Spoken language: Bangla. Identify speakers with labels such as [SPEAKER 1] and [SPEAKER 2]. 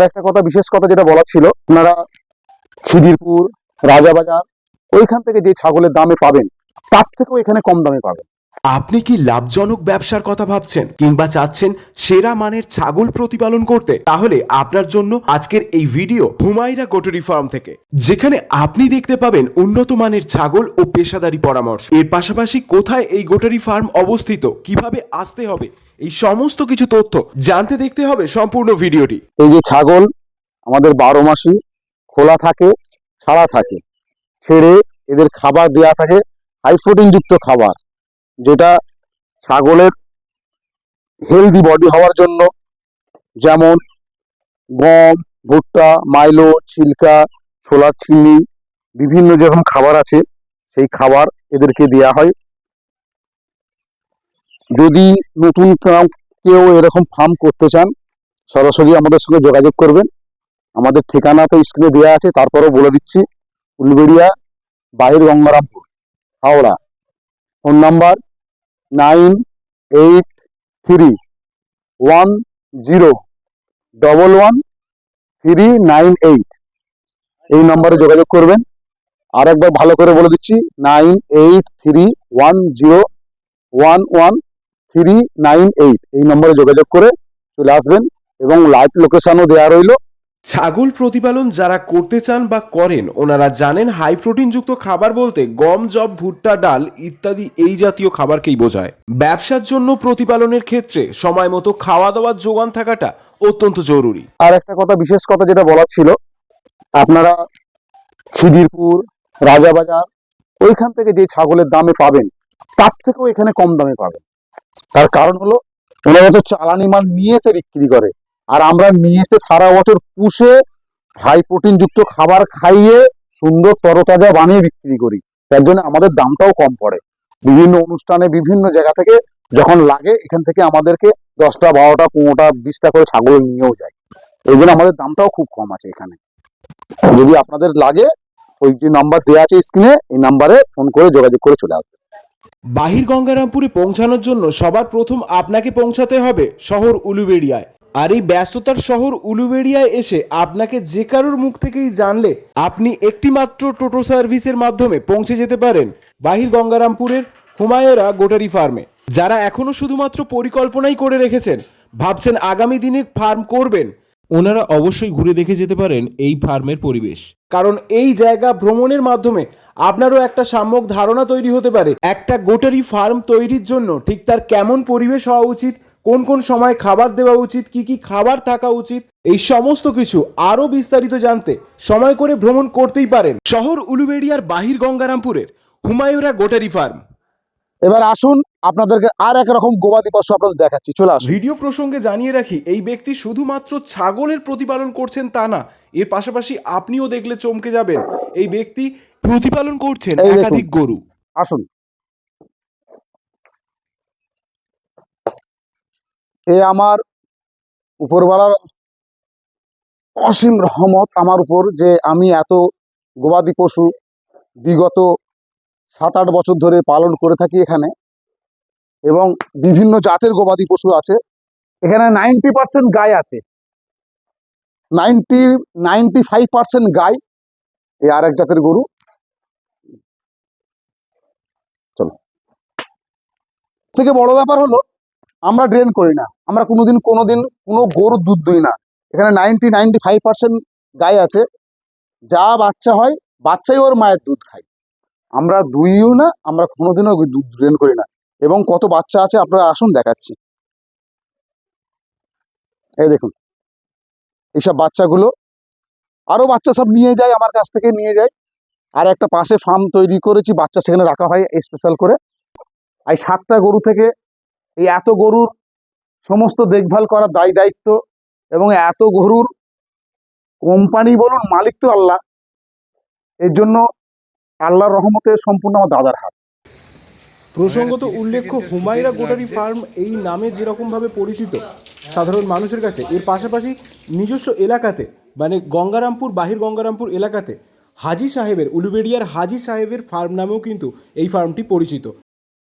[SPEAKER 1] আর একটা কথা বিশেষ কথা যেটা বলার ছিল, আপনারা খিদিরপুর, রাজাবাজার, ওইখান থেকে যে ছাগলের দামে পাবেন, তার থেকেও এখানে কম দামে পাবেন।
[SPEAKER 2] আপনি কি লাভজনক ব্যবসার কথা ভাবছেন কিংবা চাচ্ছেন সেরা মানের ছাগল প্রতিপালন করতে? তাহলে আপনার জন্য আজকের এই ভিডিও হুমায়রা গোটরি ফার্ম থেকে, যেখানে আপনি দেখতে পাবেন উন্নত মানের ছাগল ও পেশাদারি পরামর্শ। এর পাশাপাশি কোথায় এই গোটারি ফার্ম অবস্থিত, কীভাবে আসতে হবে এই সমস্ত কিছু তথ্য জানতে দেখতে হবে সম্পূর্ণ ভিডিওটি।
[SPEAKER 1] এই যে ছাগল, আমাদের বারো মাসই খোলা থাকে, ছাড়া থাকে, ছেড়ে এদের খাবার দেওয়া থাকে হাই প্রোটিনযুক্ত খাবার, যেটা ছাগলের হেলদি বডি হওয়ার জন্য, যেমন গম, ভুট্টা, মাইলো, ছিলকা, ছোলার চিনি বিভিন্ন যেরকম খাবার আছে, সেই খাবার এদেরকে দেওয়া হয়। যদি নতুন কেউ- এরকম ফার্ম করতে চান, সরাসরি আমাদের সঙ্গে যোগাযোগ করবেন। আমাদের ঠিকানা তো স্ক্রিনে দেওয়া আছে, তারপরেও বলে দিচ্ছি। উলবেড়িয়া বাহির Gangarampur Howrah. Phone number nine eight three one zero double one three nine eight. এই নম্বরে যোগাযোগ করবেন। আর একবার ভালো করে বলে দিচ্ছি, nine eight three one zero one one three nine eight এই নম্বরে যোগাযোগ করে চলে আসবেন এবং লাইভ লোকেশনও দেওয়া রইল।
[SPEAKER 2] ছাগল প্রতিপালন যারা করতে চান বা করেন ওনারা জানেন হাই প্রোটিনযুক্ত খাবার বলতে গম জব ভুট্টা ডাল ইত্যাদি এই জাতীয় খাবারকেই বোঝায়। ব্যবসার জন্য প্রতিপালনের ক্ষেত্রে সময় মতো খাওয়া দাওয়ার যোগান থাকাটা অত্যন্ত জরুরি।
[SPEAKER 1] আর একটা কথা বিশেষ কথা যেটা বলার ছিল আপনারা খিদিরপুর রাজাবাজার ওইখান থেকে যে ছাগলের দামে পাবেন তার থেকেও এখানে কম দামে পাবেন। তার কারণ হলো ওনারা তো চালানি মাল নিয়ে এসে বিক্রি করে। আর আমরা নিয়ে এসে সারা বছর পুষে হাই প্রোটিন যুক্ত খাবার খাইয়ে সুন্দর তরতাজা বানিয়ে বিক্রি করি। তার জন্য আমাদের দামটাও কম পড়ে। বিভিন্ন অনুষ্ঠানে বিভিন্ন জায়গা থেকে যখন লাগে, এখান থেকে আমাদেরকে দশটা, বারোটা, পনেরোটা, বিশটা করে ছাগল নিয়েও যায়। এই জন্য আমাদের দামটাও খুব কম আছে এখানে। যদি আপনাদের লাগে, ওই যে নাম্বার দেওয়া আছে স্ক্রিনে এই নাম্বারে ফোন করে যোগাযোগ করে চলে আসবে
[SPEAKER 2] বাহির গঙ্গারামপুরে পৌঁছানোর জন্য সবার প্রথম আপনাকে পৌঁছাতে হবে শহর উলুবেড়িয়ায়। আর এই ব্যস্ততার শহর উলুবেড়িয়ায় এসে আপনাকে যে কারোর মুখ থেকেই জানলে আপনি একটিমাত্র টোটো সার্ভিসের মাধ্যমে পৌঁছে যেতে পারেন বাহির গঙ্গারামপুরের হুমায়রা গোটারি ফার্মে। যারা এখনও শুধুমাত্র পরিকল্পনাই করে রেখেছেন, ভাবছেন আগামী দিনে ফার্ম করবেন। ওনারা অবশ্যই ঘুরে দেখে যেতে পারেন এই ফার্মের পরিবেশ। কারণ এই জায়গা ভ্রমণের মাধ্যমে আপনারও একটা সাম্যক ধারণা তৈরি হতে পারে, একটা গোটারি ফার্ম তৈরির জন্য ঠিক তার কেমন পরিবেশ হওয়া উচিত, কোন কোন সময় খাবার দেওয়া উচিত, কি কি খাবার থাকা উচিত, এই সমস্ত কিছু আরও বিস্তারিত জানতে সময় করে ভ্রমণ করতেই পারেন। শহর উলুবেড়িয়ার বাহির গঙ্গারামপুরের হুমায়ুরা গোটারি ফার্ম।
[SPEAKER 1] এবার আসুন আপনাদেরকে আর এক রকম গবাদি পশু আপনাদের দেখাচ্ছি। চলে আসুন।
[SPEAKER 2] ভিডিও প্রসঙ্গে জানিয়ে রাখি এই ব্যক্তি শুধুমাত্র ছাগলের প্রতিপালন করছেন তা না এর পাশাপাশি আপনিও দেখলে চমকে যাবেন। এই ব্যক্তি প্রতিপালন করছেন একাধিক গরু।
[SPEAKER 1] আসুন। এ আমার উপরওয়ালার অসীম রহমত আমার উপর যে আমি এত গবাদি পশু বিগত সাত আট বছর ধরে পালন করে থাকি এখানে এবং বিভিন্ন জাতের গবাদি পশু আছে। এখানে নাইনটি পার্সেন্ট গাই আছে। নাইনটি নাইনটি ফাইভ পার্সেন্ট গাই। এই আর এক জাতের গরু। চলো। থেকে বড় ব্যাপার হলো, আমরা ড্রেন করি না। আমরা কোনোদিন কোনোদিন কোনো গরুর দুধ দুই না। এখানে নাইনটি নাইনটি ফাইভ পার্সেন্ট গাই আছে। যা বাচ্চা হয়, বাচ্চাই ওর মায়ের দুধ খায়। আমরা দুইও না, আমরা কোনোদিনও দুধ ড্রেন করি না। এবং কত বাচ্চা আছে, আপনারা আসুন দেখাচ্ছি। এই দেখুন, এইসব বাচ্চাগুলো, আরও বাচ্চা সব নিয়ে যায়, আমার কাছ থেকে নিয়ে যায়। আর একটা পাশে ফার্ম তৈরি করেছি, বাচ্চা সেখানে রাখা হয় স্পেশাল করে। এই সাতটা গরু থেকে এই এত গরুর সমস্ত দেখভাল করার দায় দায়িত্ব এবং এত গরুর কোম্পানি বলুন মালিক তো আল্লাহ। এর জন্য আল্লাহর রহমতে সম্পূর্ণ আমার দাদার হাত।
[SPEAKER 2] প্রসঙ্গত উল্লেখ্য, হুমায়রা গোটারি ফার্ম এই নামে যেরকমভাবে পরিচিত, সাধারণ মানুষের কাছে, এর পাশাপাশি নিজস্ব এলাকাতে মানে গঙ্গারামপুর, বাহির গঙ্গারামপুর এলাকাতে, হাজি সাহেবের, উলুবেড়িয়ার হাজি সাহেবের ফার্ম নামেও কিন্তু এই ফার্মটি পরিচিত।